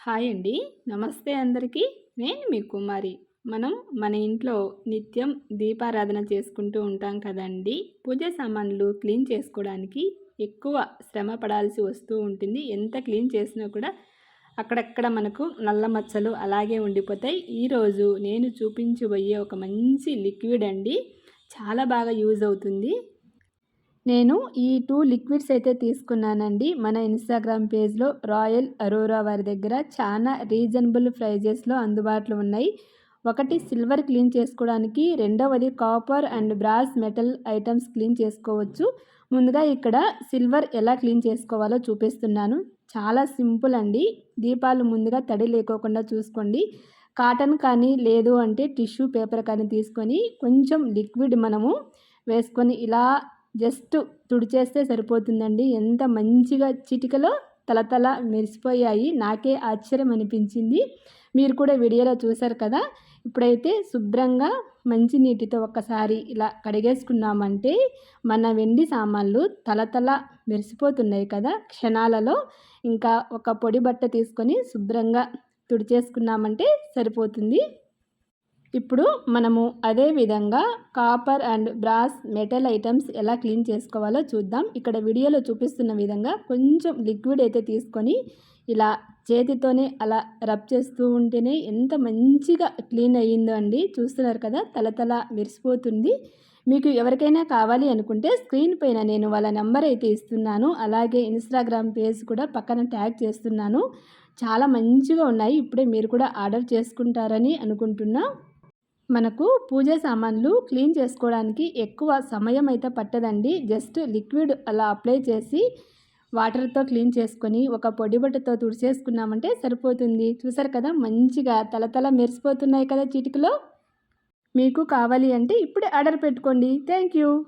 Hi అండి. నమస్తే అందరికీ. నేను మీ కుమారి. మనం మన ఇంట్లో నిత్యం దీపారాధన చేసుకుంటూ ఉంటాం కదండి. పూజ సామాన్లు క్లీన్ చేసుకోవడానికి ఎక్కువ శ్రమ పడాల్సి వస్తూ ఉంటుంది. ఎంత క్లీన్ చేసినా కూడా అక్కడక్కడ మనకు నల్ల మచ్చలు అలాగే ఉండిపోతాయి. ఈరోజు నేను చూపించబోయే ఒక మంచి లిక్విడ్ అండి. చాలా బాగా యూజ్ అవుతుంది. నేను ఈ టూ లిక్విడ్స్ అయితే తీసుకున్నానండి. మన ఇన్స్టాగ్రామ్ పేజ్లో రాయల్ అరోరా వారి దగ్గర చాలా రీజనబుల్ ప్రైజెస్లో అందుబాటులో ఉన్నాయి. ఒకటి సిల్వర్ క్లీన్ చేసుకోవడానికి రెండవది copper and brass metal items clean చేసుకోవచ్చు. ముందుగా ఇక్కడ సిల్వర్ ఎలా క్లీన్ చేసుకోవాలో చూపిస్తున్నాను. చాలా సింపుల్ అండి. దీపాలు ముందుగా తడి లేకోకుండా చూసుకోండి. కాటన్ కానీ లేదు అంటే టిష్యూ పేపర్ కానీ తీసుకొని కొంచెం లిక్విడ్ మనము వేసుకొని ఇలా జస్ట్ తుడిచేస్తే సరిపోతుందండి. ఎంత మంచిగా చిటికలో తలతల మెరిసిపోయాయి. నాకే ఆశ్చర్యం అనిపించింది. మీరు కూడా వీడియోలో చూశారు కదా. ఇప్పుడైతే శుభ్రంగా మంచి నీటితో ఒక్కసారి ఇలా కడిగేసుకున్నామంటే మన వెండి సామాన్లు తలతల మెరిసిపోతున్నాయి కదా. క్షణాలలో ఇంకా ఒక పొడి బట్ట తీసుకొని శుభ్రంగా తుడిచేసుకున్నామంటే సరిపోతుంది. ఇప్పుడు మనము అదే విధంగా copper and brass metal items ఎలా క్లీన్ చేసుకోవాలో చూద్దాం. ఇక్కడ వీడియోలో చూపిస్తున్న విధంగా కొంచెం లిక్విడ్ అయితే తీసుకొని ఇలా చేతితోనే అలా రబ్ చేస్తూ ఉంటేనే ఎంత మంచిగా క్లీన్ అయ్యిందో అండి. చూస్తున్నారు కదా తలతల మెరిసిపోతుంది. మీకు ఎవరికైనా కావాలి అనుకుంటే స్క్రీన్ పైన నేను వాళ్ళ నెంబర్ అయితే ఇస్తున్నాను. అలాగే ఇన్స్టాగ్రామ్ పేజ్ కూడా పక్కన ట్యాగ్ చేస్తున్నాను. చాలా మంచిగా ఉన్నాయి. ఇప్పుడే మీరు కూడా ఆర్డర్ చేసుకుంటారని అనుకుంటున్నా. మనకు పూజ సామాన్లు క్లీన్ చేసుకోవడానికి ఎక్కువ సమయం అయితే పట్టదండి. జస్ట్ లిక్విడ్ అలా అప్లై చేసి వాటర్తో క్లీన్ చేసుకొని ఒక పొడిబట్టతో తుడిచేసుకున్నామంటే సరిపోతుంది. చూసారు కదా మంచిగా తలతల మెరిసిపోతున్నాయి కదా చిటికలో. మీకు కావాలి అంటే ఇప్పుడే ఆర్డర్ పెట్టుకోండి. Thank you.